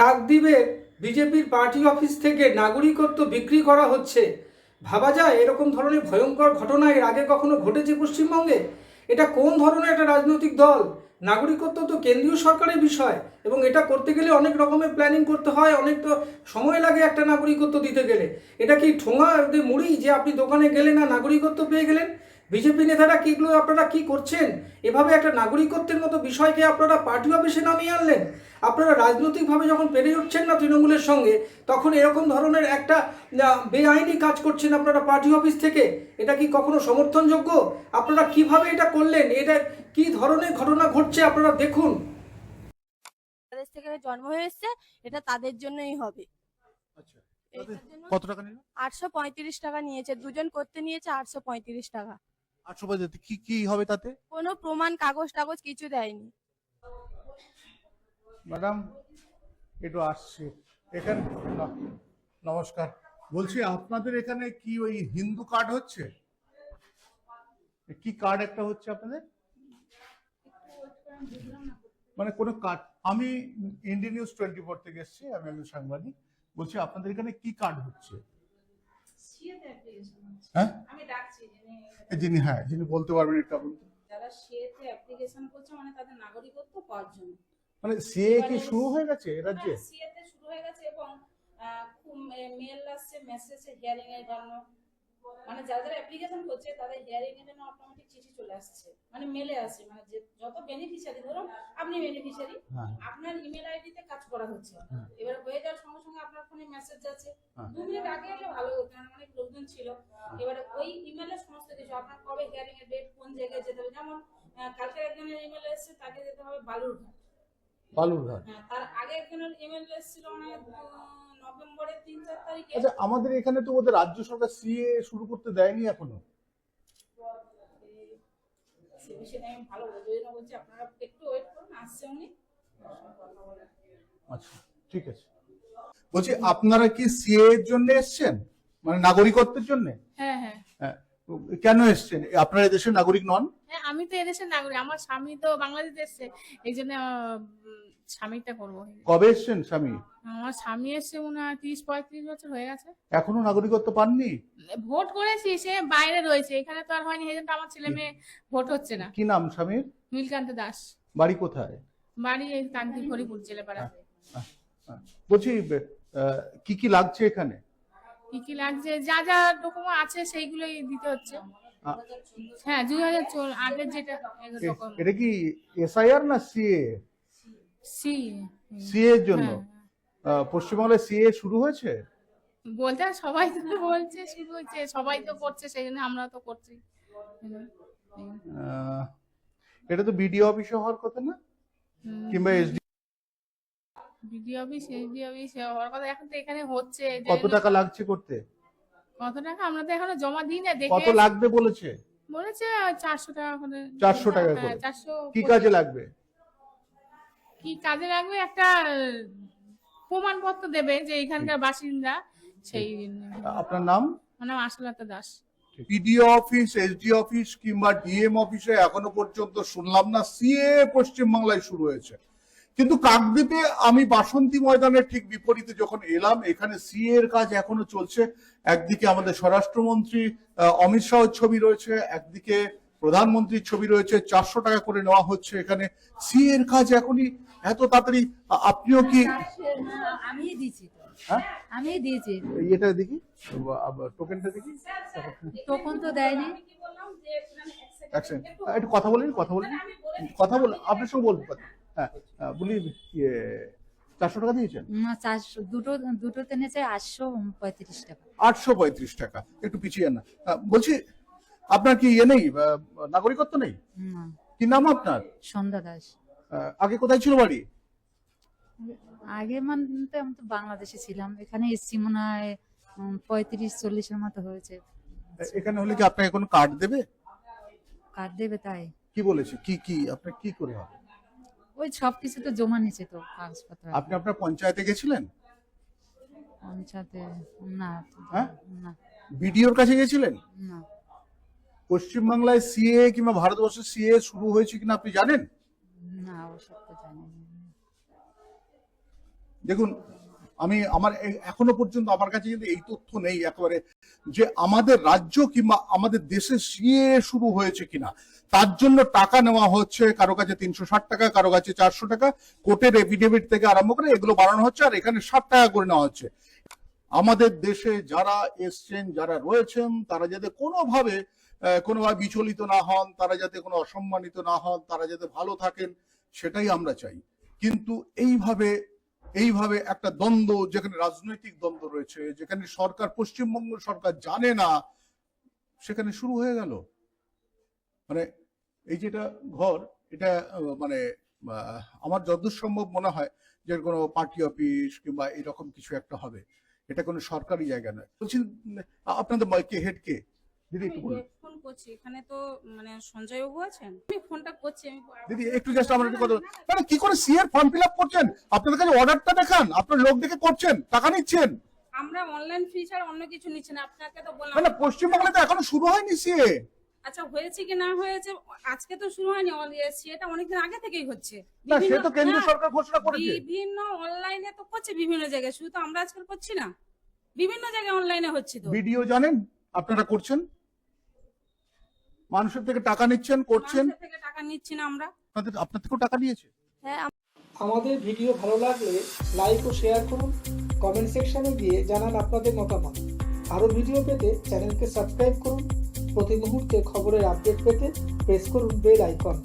কাকদ্বীপে বিজেপির party office থেকে নাগরিকত্ব বিক্রি করা হচ্ছে। ভাবা যায় এরকম ধরনের ভয়ঙ্কর ঘটনা এর আগে কখনো ঘটেছে পশ্চিমবঙ্গে? এটা কোন ধরনের একটা রাজনৈতিক দল? নাগরিকত্ব তো কেন্দ্রীয় সরকারের বিষয় এবং এটা করতে গেলে অনেক রকমের প্ল্যানিং করতে হয়, অনেক তো সময় লাগে একটা নাগরিকত্ব দিতে গেলে। এটা কি ঠোঙা মুড়ি যে আপনি দোকানে গেলেন না নাগরিকত্ব পেয়ে গেলেন? বিজেপি নেতারা কিগুলো আপনারা কি করছেন? এভাবে একটা নাগরিকত্বের মতো বিষয়কে আপনারা পার্টি অফিসে নামিয়ে আনলেন? আপনারা রাজনৈতিকভাবে যখন পেরে উঠছেন না তৃণমূলের সঙ্গে তখন এরকম ধরনের একটা বেআইনি কাজ করছেন আপনারা পার্টি অফিস থেকে? এটা কি কখনো সমর্থনযোগ্য? আপনারা কীভাবে এটা করলেন? এটা কি ধরনের ঘটনা ঘটছে আপনারা দেখুন। বাংলাদেশ থেকে জন্ম হয়ে এসছে এটা তাদের জন্যই হবে। আচ্ছা। কত টাকা নিল? আটশো পঁয়ত্রিশ টাকা নিয়েছে দুজন করতে নিয়েছে আটশো পঁয়ত্রিশ টাকা। আটশো পঁয়ষট্টি কি কি হবে তাতে? কোনো প্রমাণ কাগজ টাগজ কিছু দেয়নি। ম্যাডাম একটু আসছি। এখানে নমস্কার। বলছি আপনাদের এখানে কি ওই হিন্দু কার্ড হচ্ছে? কি কার্ড একটা হচ্ছে আপনাদের? মানে কোনো কার্ড আমি ইন্ডিয়ান নিউজ টোয়েন্টি ফোর থেকে এসেছি আমি একজন সাংবাদিক। বলছি আপনাদের এখানে কি কার্ড হচ্ছে? হ্যাঁ? যিনি হ্যাঁ যিনি বলতে পারবেন এটা বলতে যারা সিএতে অ্যাপ্লিকেশন করছে মানে তাদের নাগরিকত্ব পাওয়ার জন্য। মানে সিএ কি শুরু হয়ে গেছে এ রাজ্যে? সিএতে শুরু হয়ে গেছে এবং মেল আসছে মেসেজে হিয়ারিং এর জন্য। মানে যারা যারা অ্যাপ্লিকেশন করছে তাদের হিয়ারিং এর জন্য অটোমেটিক চিঠি চলে আসছে। মানে মেলে আসে মানে যে যত বেনিফিশিয়ারি ধরুন আপনি বেনিফিশিয়ারি হ্যাঁ। আপনার ইমেল আইডিতে কাজ করা হচ্ছে। হ্যাঁ। এবার হয়ে যাওয়ার সঙ্গে সঙ্গে আপনার ফোনে মেসেজ যাচ্ছে। হ্যাঁ। দু মিনিট আগে এলে ভালো হতো কারণ অনেক লোকজন ছিল। এবারে ওই ইমেলে সমস্ত কিছু আপনার কবে হিয়ারিং এর ডেট কোন জায়গায় যেতে হবে যেমন কালকে একজনের ইমেল এসেছে তাকে যেতে হবে বালুরঘাট। বালুরঘাট। হ্যাঁ তার আগে একজনের ইমেল এসেছিল মানে আচ্ছা আমাদের এখানে তো ওদের রাজ্য সরকার সিএ শুরু করতে দেয়নি এখনও। আচ্ছা ঠিক আছে। বলছি আপনারা কি সিএ এর জন্য এসেছেন? মানে নাগরিকত্বের জন্য? হ্যাঁ হ্যাঁ। হ্যাঁ কেন এসেছেন? আপনারা এদেশের নাগরিক নন? হ্যাঁ আমি তো এদেশের নাগরিক আমার স্বামী তো বাংলাদেশ এসছে। এই জন্য স্বামীটা করব। কবে এসেছেন স্বামী? আমার স্বামী এসছে মনে হয় তিরিশ পঁয়ত্রিশ বছর হয়ে গেছে। এখনও নাগরিকত্ব পাননি? ভোট করেছি সে বাইরে রয়েছে এখানে তো আর হয়নি এই জন্য আমার ছেলে মেয়ে ভোট হচ্ছে না। কি নাম স্বামীর? নীলকান্ত দাস। বাড়ি কোথায়? বাড়ি এই কান্তি হরিপুর জেলেপাড়া আহ, আহ। বলছি কি কি লাগছে এখানে? কি কি লাগছে? যা যা ডকুমেন্ট আছে সেইগুলোই দিতে হচ্ছে। হ্যাঁ দুই হাজার আগের যেটা এটা কি এসআইআর না সিএ? সিএ এর জন্য? হ্যাঁ। পশ্চিমবাংলায় সিএ শুরু হয়েছে? বলতে সবাই তো বলছে শুরু হচ্ছে সবাই তো করছে সেই জন্য আমরা তো করছি। এটা তো বিডিও অফিসে হওয়ার কথা না? কিংবা SD BD office SD office হওয়ার কথা এখন তো এখানে হচ্ছে কত টাকা লাগছে করতে? কত টাকা? আমরা তো এখনও জমা দিই না দেখে কত লাগবে বলেছে? বলেছে চারশো টাকা করে। 400 টাকা করে। চারশো কি কাজে লাগবে? কি কাজে লাগবে? একটা প্রমাণপত্র দেবে যে এখানকার বাসিন্দা সেই আপনার নাম? মানে Ashalata Das. PDO office SD office কিংবা ডিএম অফিসে এখনও পর্যন্ত শুনলাম না। সিএ পশ্চিমবাংলায় শুরু হয়েছে। কিন্তু কাকদ্বীপে আমি বাসন্তী ময়দানের ঠিক বিপরীতে যখন এলাম এখানে সিএ এর কাজ এখনও চলছে। একদিকে আমাদের স্বরাষ্ট্রমন্ত্রী অমিত শাহর ছবি রয়েছে। একদিকে প্রধানমন্ত্রীর ছবি রয়েছে চারশো টাকা করে নেওয়া হচ্ছে এখানে। সি এর কাজ এখনই এত তাড়াতাড়ি আপনিও কি আমি দিয়েছি হ্যাঁ? আমি দিয়েছি। এটা দেখি টোকেনটা দেখি। তখন তো দেয়নি। একটু কথা বলেন কথা বলেন। কথা বল আপনার সঙ্গে বলব হ্যাঁ বলি ইয়ে, চারশো টাকা দিয়েছেন? না চারশো দুটো দুটোতে নিয়েছে আটশো পঁয়ত্রিশ টাকা। আটশো পঁয়ত্রিশ টাকা। একটু পিছিয়ে না। বলছি আপনার কি ইয়ে নেই? নাগরিকত্ব নেই? কি নাম আপনার? সন্ধ্যা দাস। আগে কোথায় ছিল বাড়ি? আগে মানে আমি তো বাংলাদেশে ছিলাম। এখানে এসছি মনে হয় পঁয়ত্রিশ চল্লিশের মতো হয়েছে। এখানে হলে কি আপনাকে কোনো কার্ড দেবে? কার্ড দেবে তাই। কি বলেছে? কি কি? আপনার কি করে হবে? ওই সব কিছু তো জমা নিচ্ছে তো কাগজপত্র। আপনি আপনার পঞ্চায়েতে গেছিলেন? পঞ্চায়েতে না হ্যাঁ? না। বিডিওর কাছে গেছিলেন? পশ্চিমবাংলায় সিএ কিংবা ভারতবর্ষের সিএ শুরু হয়েছে কিনা আপনি জানেন? না ওসব তো জানি না। দেখুন আমি আমার এ- এখনও পর্যন্ত আমার কাছে কিন্তু এই তথ্য নেই একেবারে যে আমাদের রাজ্য কিংবা আমাদের দেশে সিএ শুরু হয়েছে কিনা। তার জন্য টাকা নেওয়া হচ্ছে কারও কাছে তিনশো ষাট টাকা কারও কাছে চারশো টাকা। কোর্টের এফিডেভিট থেকে আরম্ভ করে এগুলো বাড়ানো হচ্ছে আর এখানে ষাট টাকা করে নেওয়া হচ্ছে। আমাদের দেশে যারা এসছেন যারা রয়েছেন তারা যাতে কোনোভাবে কোনোভাবে বিচলিত না হন, তারা যাতে কোনো অসম্মানিত না হন, তারা যাতে ভালো থাকেন, সেটাই আমরা চাই। কিন্তু এইভাবে এইভাবে একটা দ্বন্দ্ব, যেখানে রাজনৈতিক দ্বন্দ্ব রয়েছে, যেখানে সরকার, পশ্চিমবঙ্গ সরকার জানে না, সেখানে শুরু হয়ে গেল। মানে এই যেটা ঘর, এটা মানে আমার যতদূর সম্ভব মনে হয় যে কোনো পার্টি অফিস কিংবা এরকম কিছু একটা হবে। এটা কোনো সরকারি জায়গা নয়। বলছি, আপনাদের হেড কে? দিদি একটু বলুন। করছি এখানে তো মানে সঞ্জয় বাবু আছেন? আমি ফোনটা করছি আমি দিদি একটু জাস্ট আমার একটু কথা মানে কি করে সিএর ফর্ম ফিল আপ করছেন? আপনাদের কাছে অর্ডারটা দেখান আপনার লোক দেখে করছেন টাকা নিচ্ছেন। আমরা অনলাইন ফি ছাড়া অন্য কিছু নিচ্ছি না আপনাকে তো বললাম। মানে পশ্চিমবাংলাতে এখনও শুরু হয়নি সিএ আচ্ছা হয়েছে কি না হয়েছে? আজকে তো শুরু হয়নি সেটা অনেকদিন আগে থেকেই হচ্ছে। না সে তো কেন্দ্রীয় সরকার ঘোষণা করেছে। বিভিন্ন অনলাইনে তো করছে বিভিন্ন জায়গায়। শুধু তো আমরা আজকাল করছি না। বিভিন্ন জায়গায় অনলাইনে হচ্ছে তো। ভিডিও জানেন আপনারা করছেন? মানুষের থেকে টাকা নিচ্ছেন করছেন। মানুষের থেকে টাকা নিচ্ছি না আমরা। আপনাদের আপনার থেকেও টাকা নিয়েছে হ্যাঁ আমাদের ভিডিও ভালো লাগলে লাইক ও শেয়ার করুন কমেন্ট সেকশনে গিয়ে জানান আপনাদের মতামত। আরও ভিডিও পেতে চ্যানেলকে সাবস্ক্রাইব করুন প্রতি মুহূর্তে খবরের আপডেট পেতে প্রেস করুন বেল আইকন